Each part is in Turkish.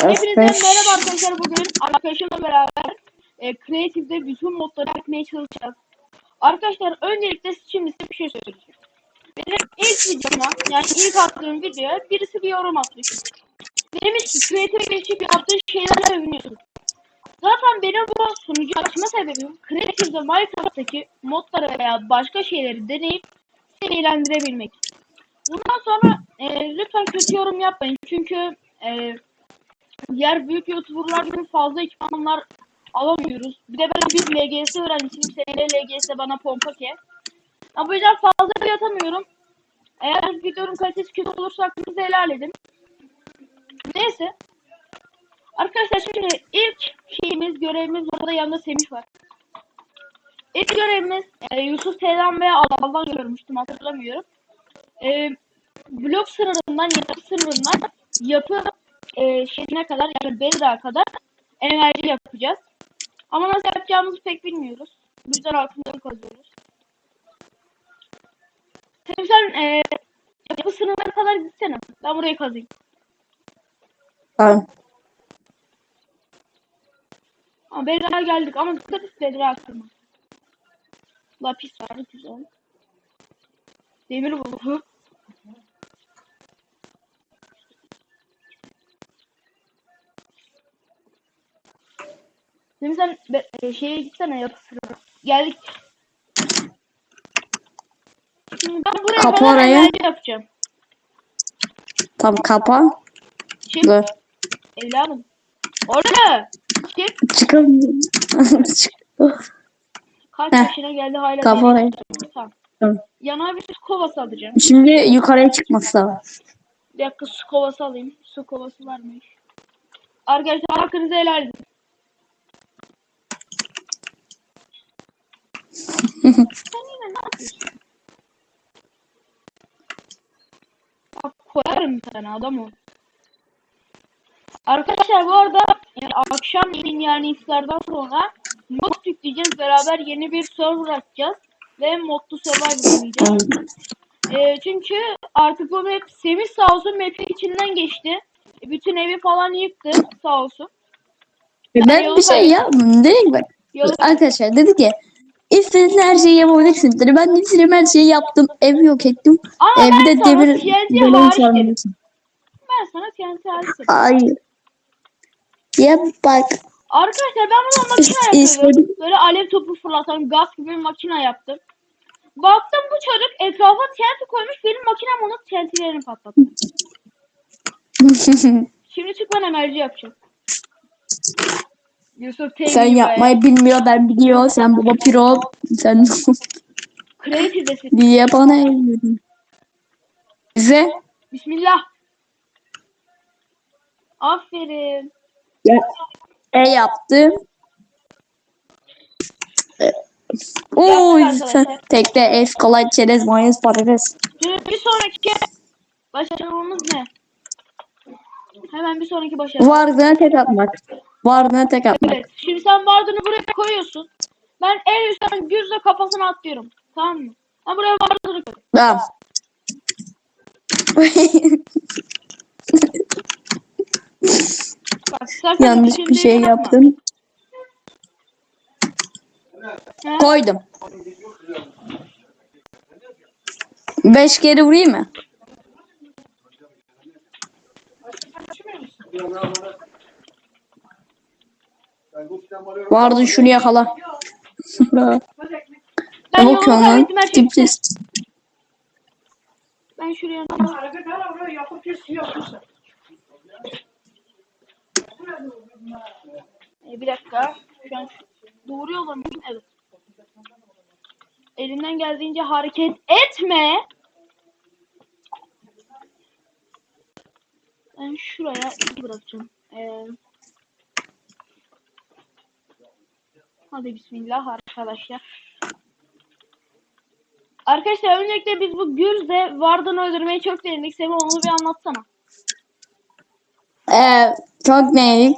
Hepinize F5. merhaba arkadaşlar bugün arkadaşımla beraber e, Creative'de bütün modları yapmaya çalışacağız. Arkadaşlar öncelikle şimdi size bir şey söyleyeceğim. Benim ilk videoma yani ilk attığım videoya birisi bir yorum atmış. Demiş ki Creative'e geçip yaptığı şeylerle övünüyorsun. Zaten benim bu sunucu açma sebebim Creative'de Minecraft'taki modları veya başka şeyleri deneyip seni eğlendirebilmek. Bundan sonra e, lütfen kötü yorum yapmayın çünkü e, diğer büyük youtuberlar gibi fazla ekipmanlar alamıyoruz. Bir de ben bir LGS öğrencisiyim. Senede LGS bana pompa ke. Ya bu yüzden fazla bir atamıyorum. Eğer videonun kalitesi kötü olursa hakkınızı helal edin. Neyse. Arkadaşlar şimdi ilk şeyimiz, görevimiz burada yanında Semih var. İlk görevimiz e, Yusuf Teyzem ve Alal'dan görmüştüm hatırlamıyorum. E, blok sınırından, yapı sınırından yapı e, şeyine kadar yani Bedrock'a kadar enerji yapacağız. Ama nasıl yapacağımızı pek bilmiyoruz. Bu yüzden altından kazıyoruz. Tabii sen e, yapı sınırına kadar gitsene. Ben burayı kazayım. Tamam. Ama Bedrock'a geldik ama dikkat et Bedrock'a kırma. Lapis var güzel. Demir bu. Şimdi sen be- e, şeye gitsene yapısına. Geldik. Şimdi ben buraya Kapı kadar oraya. enerji yapacağım. Tamam kapa. Şimdi Dur. evladım. Orada. Çık. Çıkalım. Çık. Kaç Heh. yaşına geldi hala. Kapa oraya. Tamam. Tamam. Yana bir su kovası alacağım. Şimdi yukarıya çıkması lazım. Bir dakika su kovası alayım. Su kovası varmış. Arkadaşlar hakkınızı helal edin. Sen yine ne yapıyorsun? Bak koyarım tane adam ol. Arkadaşlar bu arada yani akşam yani iftardan sonra mod yükleyeceğiz. Beraber yeni bir server açacağız. Ve modlu survival oynayacağız. Ee, çünkü artık bu map Semih sağ olsun map'in içinden geçti. E, Bütün evi falan yıktı sağ olsun. Ben yolu bir şey yapmadım. Dedik. Yolu Arkadaşlar dedi ki istediğin her şeyi yapabilirsin dedi. Ben de istediğim her şeyi yaptım. Evi yok ettim. Ama Ee, ben bir de sana demir TNT. Ben sana TNT hariç dedim. Hayır. Ya bak. Arkadaşlar ben bunu makine yapıyordum. istedim. Böyle alev topu fırlatan gaz gibi bir makine yaptım. Baktım bu çocuk etrafa TNT koymuş benim makinem onu TNT'lerini patlattı. Şimdi çık ben enerji yapacağım. Yusuf Teyze Sen yapmayı bilmiyor ben biliyor. Sen baba piro. Sen Creative'desin. diye bana evlendin. Bize Bismillah. Aferin. ya, e yaptım. Oy sen tekte es kolay çerez mayonez patates. Şimdi bir sonraki başarımız ne? Hemen bir sonraki başarı. Vardığına tek atmak. Vardığına tek atmak. Evet. Şimdi sen vardığını buraya koyuyorsun. Ben en üstten güzle kafasına atlıyorum. Tamam mı? Ben buraya vardığını koy. Tamam. Bak, Yanlış bir şey yapma. yaptım. He? Koydum. Beş kere vurayım mı? Vardın şunu yakala. Ben Ne bakıyorsun lan? Tipsiz. Ben şuraya e, bir dakika. Şu an doğru yolda mıyım? Evet. Elinden geldiğince hareket etme. Ben şuraya bırakacağım. Ee, hadi bismillah arkadaşlar. Arkadaşlar öncelikle biz bu Gürz'de Vardan'ı öldürmeyi çok denedik. Semih onu bir anlatsana. Ee, çok neydik?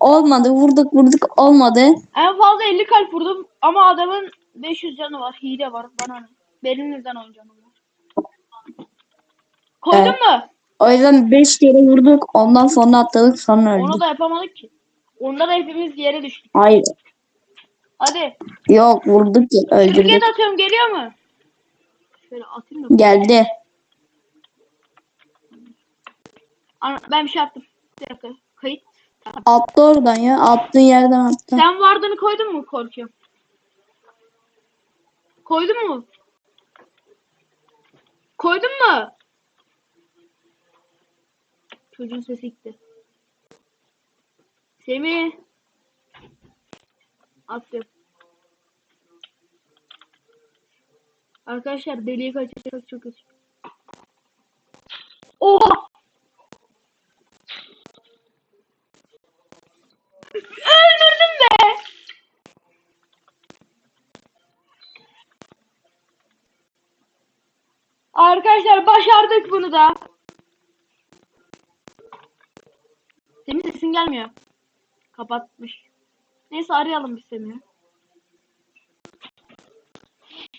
Olmadı. Vurduk vurduk olmadı. En fazla 50 kalp vurdum ama adamın 500 canı var. Hile var. Bana ne? Benim neden 10 canım var. Koydun Evet. mu? O yüzden 5 kere vurduk. Ondan sonra atladık sonra Onu öldük. da yapamadık ki. Onda da hepimiz yere düştük. Hayır. Hadi. Yok vurduk ya öldürdük. Türkiye'de atıyorum geliyor mu? Şöyle atayım da. Geldi. Ana, ben bir şey attım. Bir dakika. Kayıt. Tamam. Attı oradan ya. Attığın yerden attı. Sen vardığını koydun mu korkuyorum. Koydun mu? Koydun mu? Çocuğun sesi gitti. Semih. Attım. Arkadaşlar deliği kaçıracak çok kötü. Oha! Öldürdüm be! Arkadaşlar başardık bunu da. Senin sesin gelmiyor. Kapatmış. Neyse arayalım biz Semih'i.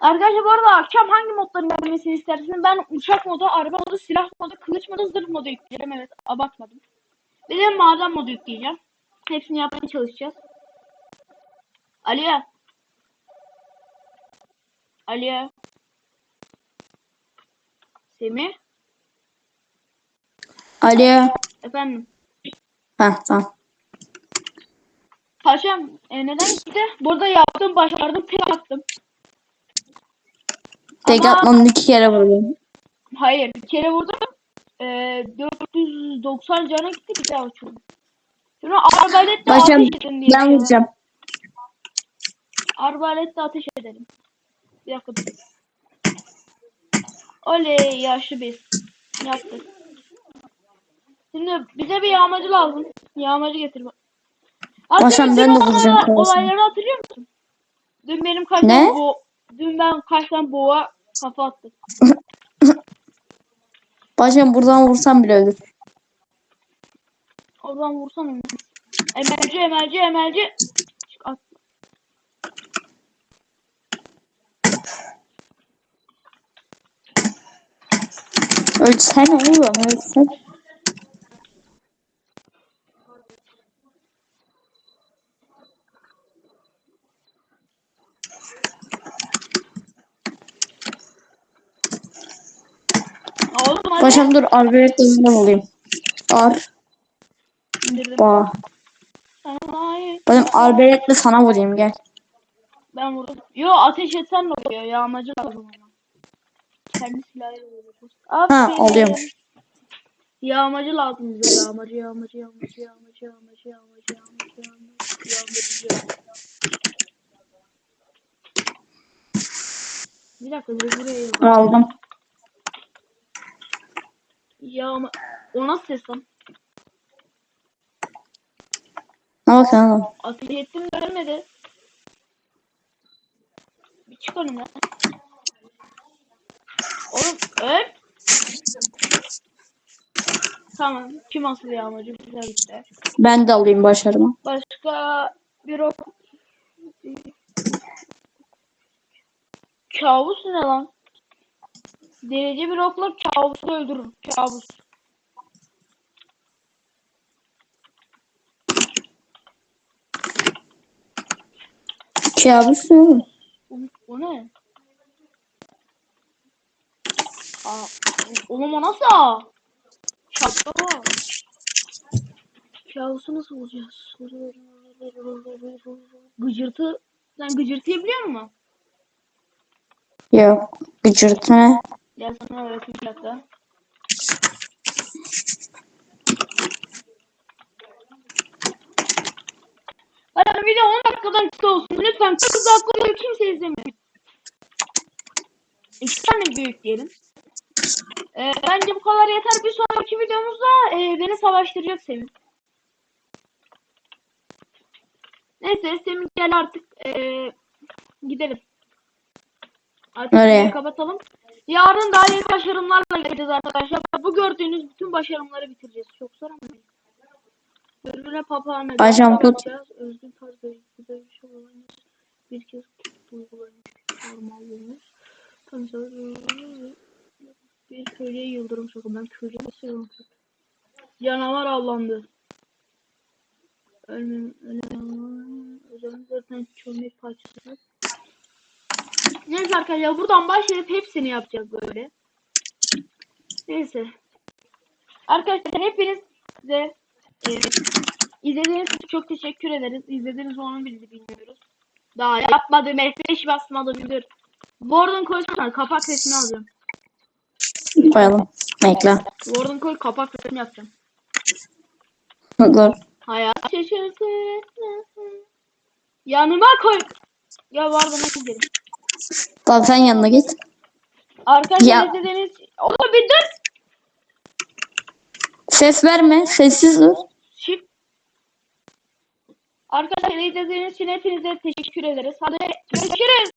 Arkadaşlar bu arada akşam hangi modların gelmesini istersiniz? Ben uçak modu, araba modu, silah modu, kılıç modu, zırh modu yükleyeceğim. Evet abartmadım. Bir de maden modu yükleyeceğim. Hepsini yapmaya çalışacağız. Aliye. Aliye. Semih. Ali. Efendim. Heh tamam. Paşam e, neden gitti? Burada yaptım, başardım, tek attım. Tek Ama- iki kere vurdum. Hayır, bir kere vurdum. E, 490 cana gitti, bir daha uçurdum. Şunu arbaletle Başım ateş edin diye. ben şey vuracağım. Arbaletle ateş edelim. Bir dakika. Oley yaşlı biz. Yaptık. Şimdi bize bir yağmacı lazım. Yağmacı getir bak. Sen ben de olan vuracağım kardeşim. Olayları hatırlıyor musun? Dün benim tane bo dün ben kaç tane boğa kafa attım. Başım buradan vursam bile ölür. Oradan vursam onu. Emelci emelci emelci. Çık at. Ölsene oğlum ölsene. Başım dur arbelet dönüşüm olayım. Ar. İndirdim. Ba. Hayır. Arbeletle sana vurayım gel. Ben vurdum. Yo ateş etsen ne oluyor? Yağmacı lazım ama. Kendi silahıyla vururuz. Ha oluyormuş. Yağmacı lazım bize. Yağmacı, yağmacı, yağmacı, yağmacı, yağmacı, yağmacı, yağmacı, yağmacı, yağmacı. Bir dakika buraya yazalım. Aldım. Yağma... O nasıl ses lan? Ne bakıyorsun oğlum? Ateş ettim görmedi. Bir çıkalım ya. Oğlum öl. Tamam. Kim asıl yağmacı? Güzel gitti. Ben de alayım başarımı. Başka bir ok. Kabus ne lan? Derece bir okla kabusu öldürür. Kabus. Kabus ne oğlum? O, o ne? Aa, oğlum o nasıl? Şapka var. Kabusu nasıl bulacağız? Gıcırtı. Sen gıcırtıyı biliyor musun? Yok. Gıcırtı ne? Gel sana öğreteyim bir dakika. Hadi video 10 dakikadan kısa olsun. Lütfen 40 dakika oluyor kimse izlemiyor. İki tane büyük diyelim. Ee, bence bu kadar yeter. Bir sonraki videomuzda e, beni savaştıracak Semih. Neyse Semih gel artık e, gidelim. Artık videoyu kapatalım. Yarın daha yeni başarımlarla geleceğiz arkadaşlar. Bu gördüğünüz bütün başarımları bitireceğiz. Çok zor ama. Birbirine papağanı. Paşam tut. yapacağız. Özgün tarz bir şey olan bir kez duygularını normallığımız. Tanışalım. Bir Köylüye yıldırım sokun. Ben köylüye sokun? Canavar avlandı. Ölmem, ölmem. Özellikle zaten çömlek parçası. Neyse arkadaşlar buradan başlayıp hepsini yapacağız böyle. Neyse. Arkadaşlar hepiniz de e, izlediğiniz için çok teşekkür ederiz. İzlediğiniz onu biz de bilmiyoruz. Daha yapmadım, F5 basmadım, dur. Warden koysana kapak resmi alacağım. Koyalım. Bekle. Warden koy kapak resmi yapacağım. Dur. Hayat şaşırtı. Yanıma koy. Ya Warden'a gidelim. Tamam sen yanına git. Arkadaşlar Ya. izlediğiniz... Oğlum bir dur. Ses verme. Sessiz dur. Arkadaşlar izlediğiniz için hepinize teşekkür ederiz. Hadi görüşürüz.